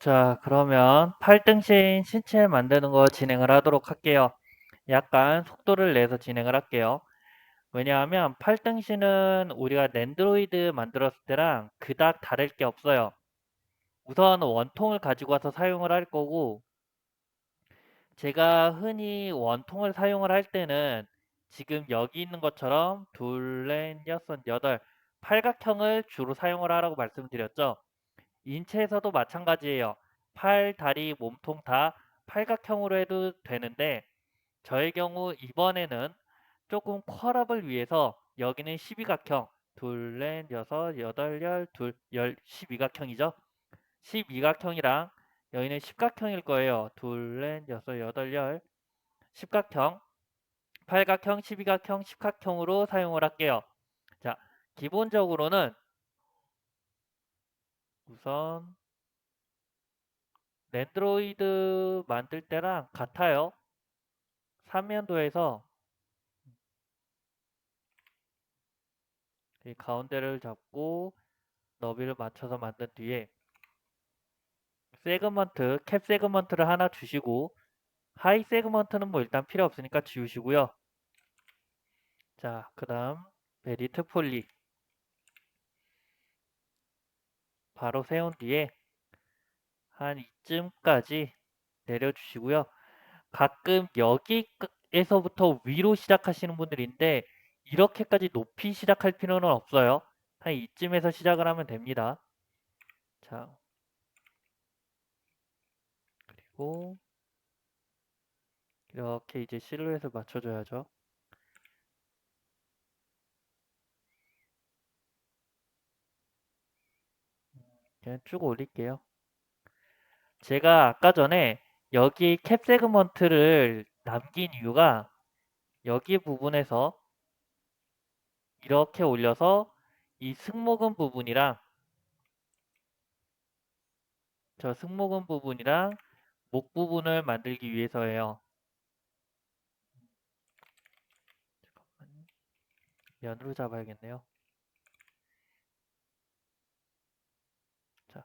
자, 그러면 8등신 신체 만드는 거 진행을 하도록 할게요. 약간 속도를 내서 진행을 할게요. 왜냐하면 8등신은 우리가 랜드로이드 만들었을 때랑 그닥 다를 게 없어요. 우선 원통을 가지고 와서 사용을 할 거고 제가 흔히 원통을 사용을 할 때는 지금 여기 있는 것처럼 둘, 넷, 여섯, 여덟 팔각형을 주로 사용을 하라고 말씀드렸죠. 인체에서도 마찬가지예요. 팔, 다리, 몸통 다 팔각형으로 해도 되는데 저의 경우 이번에는 조금 퀄업을 위해서 여기는 12각형 둘, 넷, 여섯, 여덟, 열, 둘, 열, 12각형이죠. 12각형이랑 여기는 10각형일 거예요. 둘, 넷, 여섯, 여덟, 열, 10각형, 8각형, 12각형, 10각형으로 사용을 할게요. 자, 기본적으로는 우선 랜드로이드 만들 때랑 같아요. 삼면도에서 이 가운데를 잡고 너비를 맞춰서 만든 뒤에 세그먼트, 캡 세그먼트를 하나 주시고 하이 세그먼트는 뭐 일단 필요 없으니까 지우시고요. 자, 그 다음 베리트 폴리 바로 세운 뒤에 한 이쯤까지 내려주시고요. 가끔 여기에서부터 위로 시작하시는 분들인데 이렇게까지 높이 시작할 필요는 없어요. 한 이쯤에서 시작을 하면 됩니다. 자, 그리고 이렇게 이제 실루엣을 맞춰줘야죠. 그냥 쭉 올릴게요. 제가 아까 전에 여기 캡 세그먼트를 남긴 이유가 여기 부분에서 이렇게 올려서 이 승모근 부분이랑 저 승모근 부분이랑 목 부분을 만들기 위해서예요. 면으로 잡아야겠네요. 자.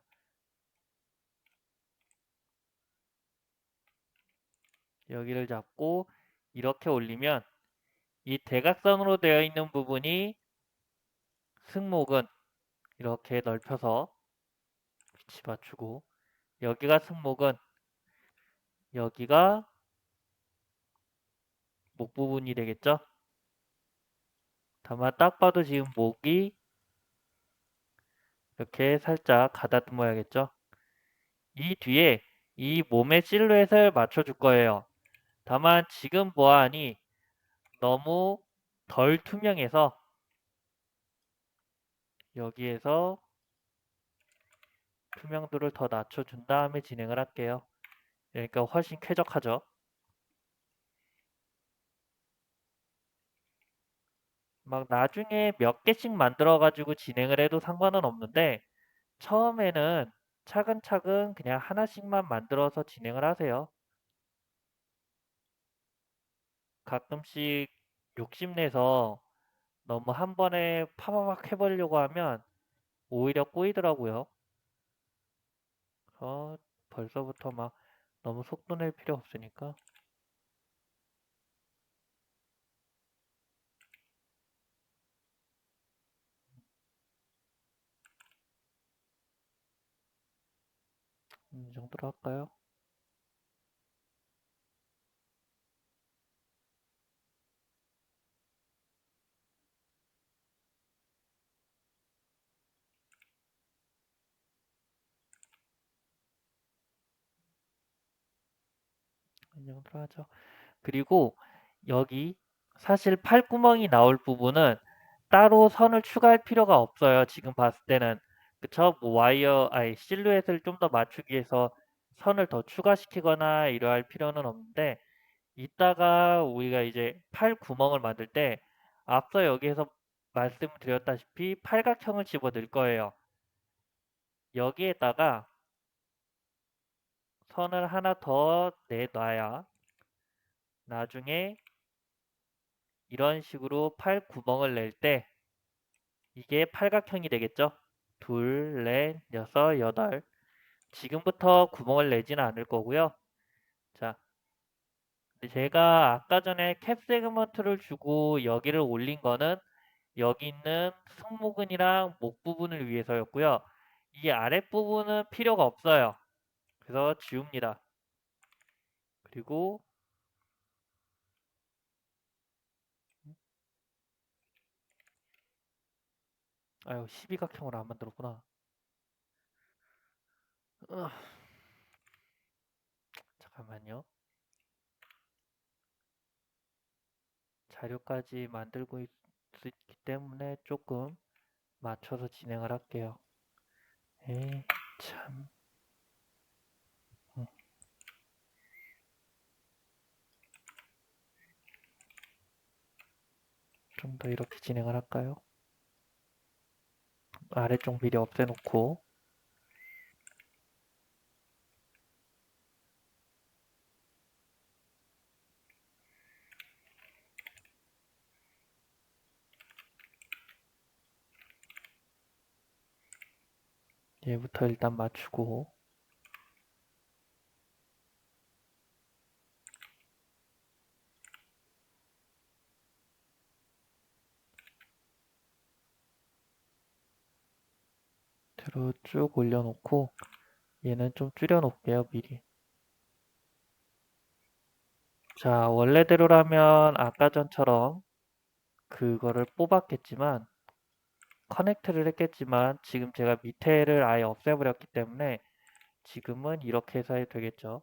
여기를 잡고 이렇게 올리면 이 대각선으로 되어 있는 부분이 승모근 이렇게 넓혀서 위치 맞추고 여기가 승모근 여기가 목 부분이 되겠죠? 다만 딱 봐도 지금 목이 이렇게 살짝 가다듬어야겠죠? 이 뒤에 이 몸의 실루엣을 맞춰줄 거예요. 다만 지금 보아하니 너무 덜 투명해서 여기에서 투명도를 더 낮춰준 다음에 진행을 할게요. 그러니까 훨씬 쾌적하죠. 막 나중에 몇 개씩 만들어 가지고 진행을 해도 상관은 없는데 처음에는 차근차근 그냥 하나씩만 만들어서 진행을 하세요. 가끔씩 욕심내서 너무 한 번에 파바박 해버리려고 하면 오히려 꼬이더라고요. 어, 벌써부터 막 너무 속도 낼 필요 없으니까. 음, 이 정도로 할까요? 이 정도로 하죠. 그리고 여기 사실 팔구멍이 나올 부분은 따로 선을 추가할 필요가 없어요. 지금 봤을 때는. 그쵸? 뭐 와이어, 아니 실루엣을 좀 더 맞추기 위해서 선을 더 추가시키거나 이러할 필요는 없는데 이따가 우리가 이제 팔 구멍을 만들 때 앞서 여기에서 말씀드렸다시피 팔각형을 집어 넣을 거예요. 여기에다가 선을 하나 더 내놔야 나중에 이런 식으로 팔 구멍을 낼 때 이게 팔각형이 되겠죠? 둘, 넷, 여섯, 여덟 지금부터 구멍을 내지는 않을 거고요. 자, 제가 아까 전에 캡 세그먼트를 주고 여기를 올린 거는 여기 있는 승모근이랑 목 부분을 위해서였고요. 이 아랫부분은 필요가 없어요. 그래서 지웁니다. 그리고 아유 12각형으로 안 만들었구나. 으, 잠깐만요. 자료까지 만들고 있, 있기 때문에 조금 맞춰서 진행을 할게요. 에이 참. 좀 더 이렇게 진행을 할까요? 아래쪽 미리 없애놓고 얘부터 일단 맞추고 밑으로 쭉 올려놓고 얘는 좀 줄여놓을게요 미리. 자 원래대로라면 아까 전처럼 그거를 뽑았겠지만 커넥트를 했겠지만 지금 제가 밑에를 아예 없애버렸기 때문에 지금은 이렇게 해서 해도 되겠죠.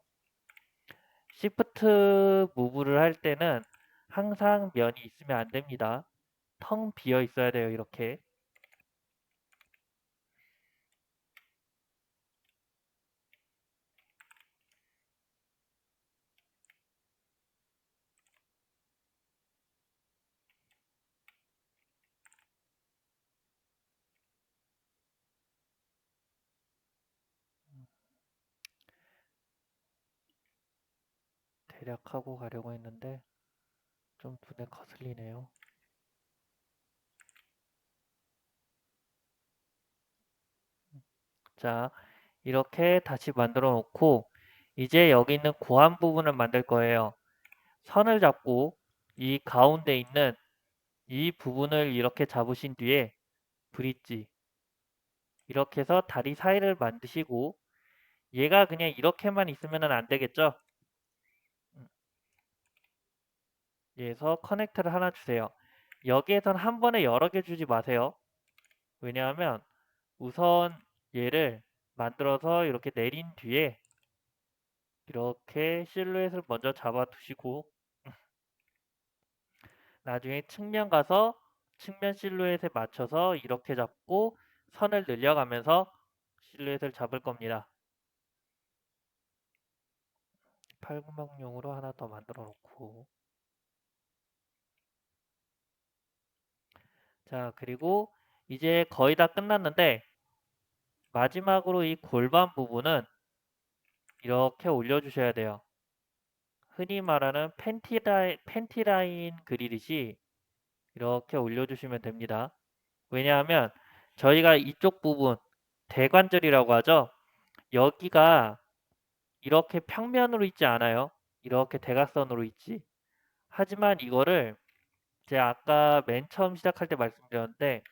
시프트 무브를 할 때는 항상 면이 있으면 안 됩니다. 텅 비어 있어야 돼요 이렇게 대략 하고 가려고 했는데 좀 눈에 거슬리네요. 자, 이렇게 다시 만들어 놓고 이제 여기 있는 고안 부분을 만들 거예요. 선을 잡고 이 가운데 있는 이 부분을 이렇게 잡으신 뒤에 브릿지 이렇게 해서 다리 사이를 만드시고 얘가 그냥 이렇게만 있으면 안 되겠죠? 여기서 커넥터를 하나 주세요. 여기에선 한 번에 여러 개 주지 마세요. 왜냐하면 우선 얘를 만들어서 이렇게 내린 뒤에 이렇게 실루엣을 먼저 잡아 두시고 나중에 측면 가서 측면 실루엣에 맞춰서 이렇게 잡고 선을 늘려가면서 실루엣을 잡을 겁니다. 팔구멍용으로 하나 더 만들어 놓고 자 그리고 이제 거의 다 끝났는데 마지막으로 이 골반 부분은 이렇게 올려주셔야 돼요. 흔히 말하는 팬티라인, 팬티라인 그리듯이 이렇게 올려주시면 됩니다. 왜냐하면 저희가 이쪽 부분 대관절이라고 하죠. 여기가 이렇게 평면으로 있지 않아요. 이렇게 대각선으로 있지. 하지만 이거를 제가 아까 맨 처음 시작할 때 말씀드렸는데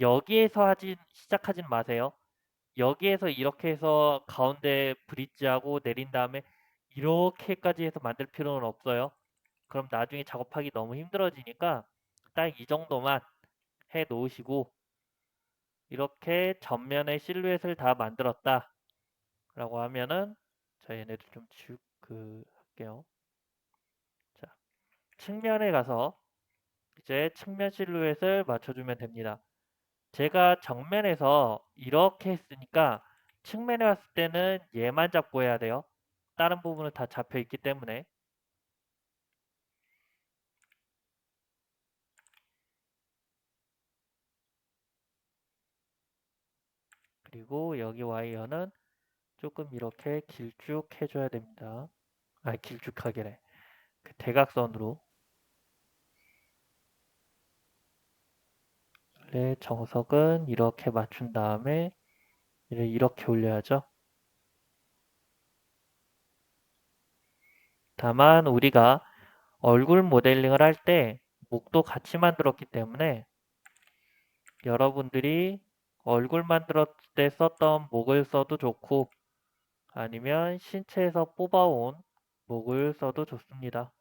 여기에서 하진 시작하진 마세요. 여기에서 이렇게 해서 가운데 브릿지하고 내린 다음에 이렇게까지 해서 만들 필요는 없어요. 그럼 나중에 작업하기 너무 힘들어지니까 딱 이 정도만 해 놓으시고 이렇게 전면의 실루엣을 다 만들었다 라고 하면은 자 얘네들 좀 지우 그 할게요 자 측면에 가서 이제 측면 실루엣을 맞춰주면 됩니다 제가 정면에서 이렇게 했으니까 측면에 왔을 때는 얘만 잡고 해야 돼요. 다른 부분은 다 잡혀 있기 때문에 그리고 여기 와이어는 조금 이렇게 길쭉 해줘야 됩니다. 아 길쭉하게래. 그 대각선으로 원래 정석은 이렇게 맞춘 다음에 얘를 이렇게 올려야죠. 다만 우리가 얼굴 모델링을 할 때 목도 같이 만들었기 때문에 여러분들이 얼굴 만들었을 때 썼던 목을 써도 좋고 아니면 신체에서 뽑아온 목을 써도 좋습니다.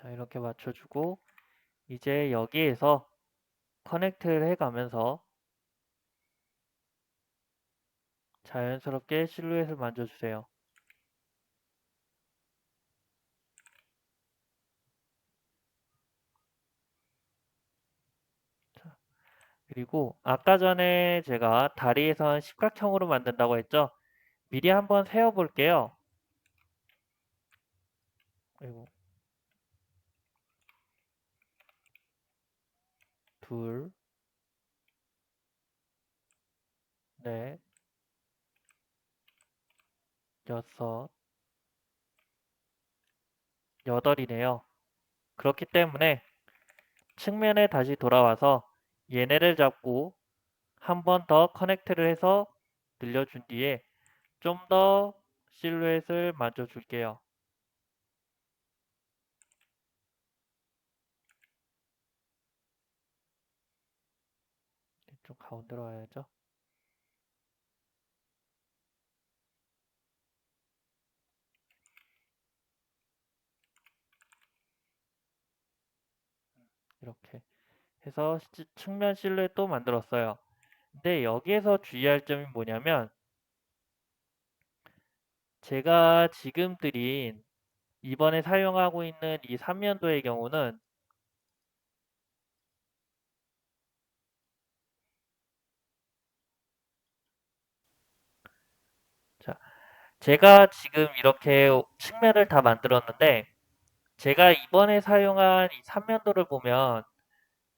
자, 이렇게 맞춰주고 이제 여기에서 커넥트를 해가면서 자연스럽게 실루엣을 만져주세요. 자, 그리고 아까 전에 제가 다리에선 십각형으로 만든다고 했죠? 미리 한번 세어볼게요. 그리고 둘, 넷, 여섯, 여덟이네요. 그렇기 때문에 측면에 다시 돌아와서 얘네를 잡고 한 번 더 커넥트를 해서 늘려준 뒤에 좀 더 실루엣을 만져줄게요. 좀 가운데로 와야죠. 이렇게 해서 측면 실루엣도 만들었어요. 근데 여기에서 주의할 점이 뭐냐면 제가 지금 드린 이번에 사용하고 있는 이 3년도의 경우는 자, 제가 지금 이렇게 측면을 다 만들었는데 제가 이번에 사용한 이 3년도를 보면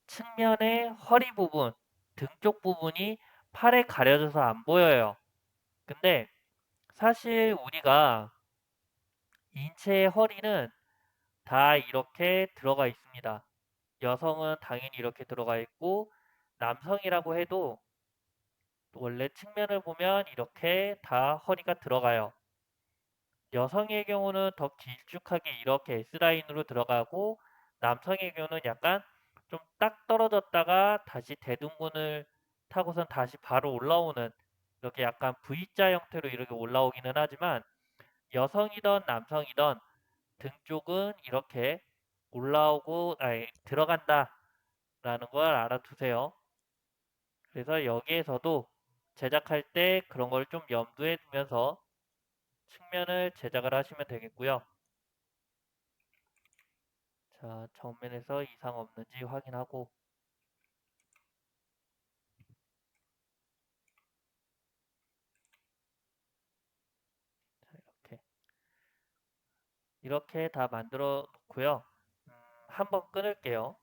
측면의 허리 부분, 등 쪽 부분이 팔에 가려져서 안 보여요. 근데 사실 우리가 인체의 허리는 다 이렇게 들어가 있습니다. 여성은 당연히 이렇게 들어가 있고 남성이라고 해도 원래 측면을 보면 이렇게 다 허리가 들어가요. 여성의 경우는 더 길쭉하게 이렇게 S라인으로 들어가고 남성의 경우는 약간 좀 딱 떨어졌다가 다시 대둔근을 타고선 다시 바로 올라오는 이렇게 약간 V자 형태로 이렇게 올라오기는 하지만 여성이던 남성이던 등 쪽은 이렇게 올라오고 아니 들어간다 라는 걸 알아두세요. 그래서 여기에서도 제작할 때 그런 걸 좀 염두에 두면서 측면을 제작을 하시면 되겠고요. 자, 정면에서 이상 없는지 확인하고 자, 이렇게 이렇게 다 만들어 놓고요. 음, 한번 끊을게요.